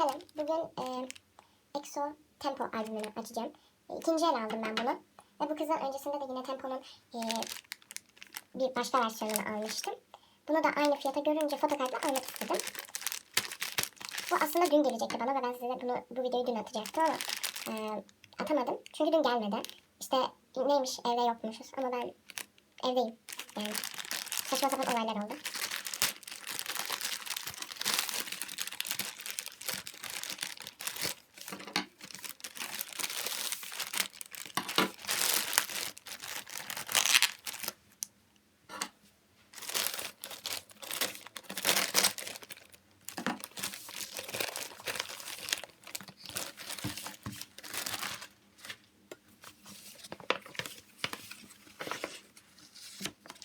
Selam. Bugün e, EXO Tempo albümünü açacağım. E, ikinci el aldım ben bunu. Ve bu kızdan öncesinde de yine Tempo'nun e, bir başka versiyonunu almıştım. Bunu da aynı fiyata görünce fotokartla almak istedim. Bu aslında dün gelecekti bana ve ben size bunu bu videoyu dün atacaktım ama e, atamadım. Çünkü dün gelmedi. İşte neymiş evde yokmuşuz ama ben evdeyim. Yani saçma sapan olaylar oldu.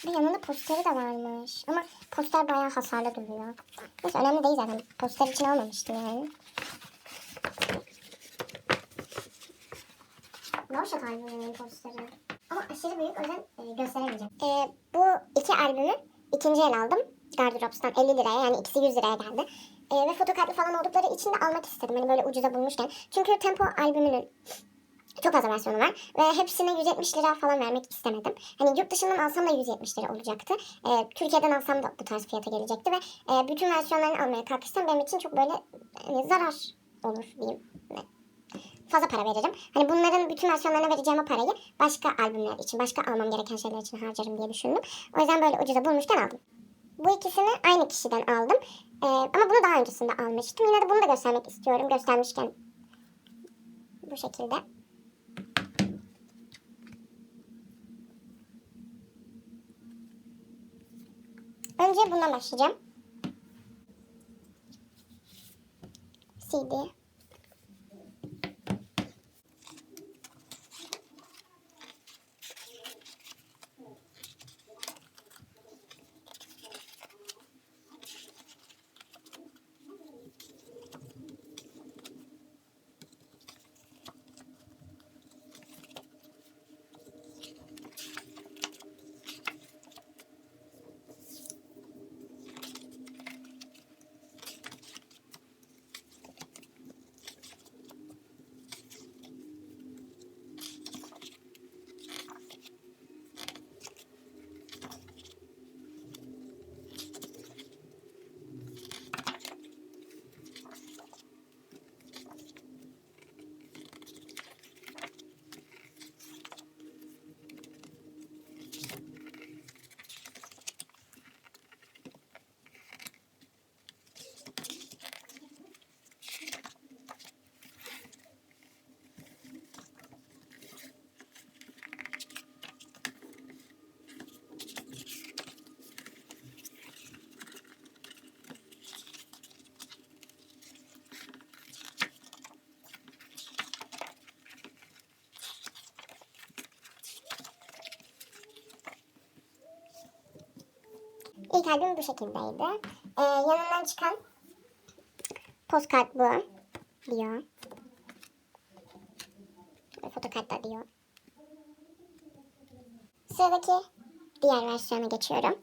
Bir yanında posteri de varmış. Ama poster bayağı hasarlı duruyor. Neyse önemli değil zaten. Poster için almamıştım yani. Loveshot albümünün posteri. Ama aşırı büyük o yüzden e, gösteremeyeceğim. E, bu iki albümü ikinci el aldım. Gardırops'tan 50 liraya yani ikisi 100 liraya geldi. E, ve fotokartlı falan oldukları için de almak istedim. Hani böyle ucuza bulmuşken. Çünkü Tempo albümünün çok fazla versiyonu var. Ve hepsine 170 lira falan vermek istemedim. Hani yurt dışından alsam da 170 lira olacaktı. Ee, Türkiye'den alsam da bu tarz fiyata gelecekti. Ve e, bütün versiyonlarını almaya kalkışsam benim için çok böyle hani zarar olur diyeyim. Ne? Fazla para veririm. Hani bunların bütün versiyonlarına vereceğim o parayı başka albümler için, başka almam gereken şeyler için harcarım diye düşündüm. O yüzden böyle ucuza bulmuşken aldım. Bu ikisini aynı kişiden aldım. Ee, ama bunu daha öncesinde almıştım. Yine de bunu da göstermek istiyorum. Göstermişken bu şekilde. Önce bundan başlayacağım. CD. İlk albüm bu şekildeydi. Ee, yanından çıkan postkart bu diyor. Ve Fotokart da diyor. Sıradaki diğer versiyona geçiyorum.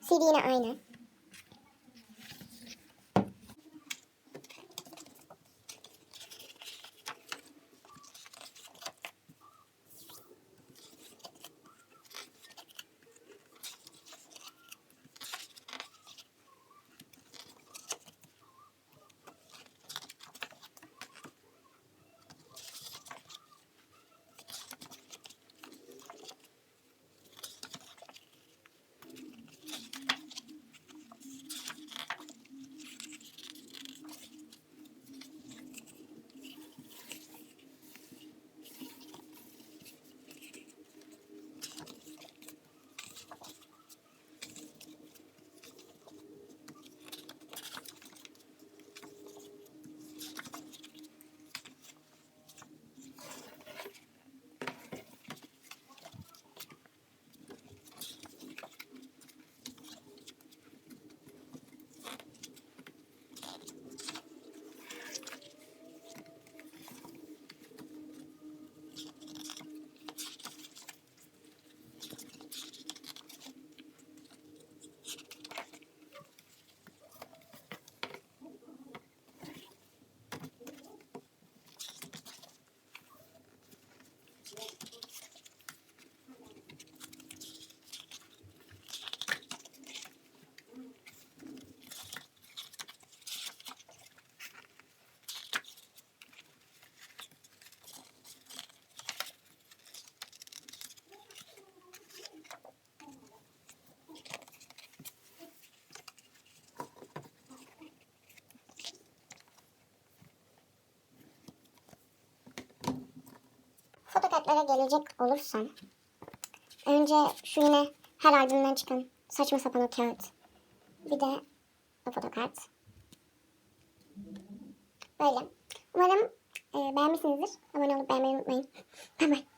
CD yine aynı. Fotokartlara gelecek olursam. Önce şu yine her albümden çıkan saçma sapan o kağıt. Bir de o fotokart. Böyle. Umarım e, beğenmişsinizdir. Abone olup beğenmeyi unutmayın. Bye bye.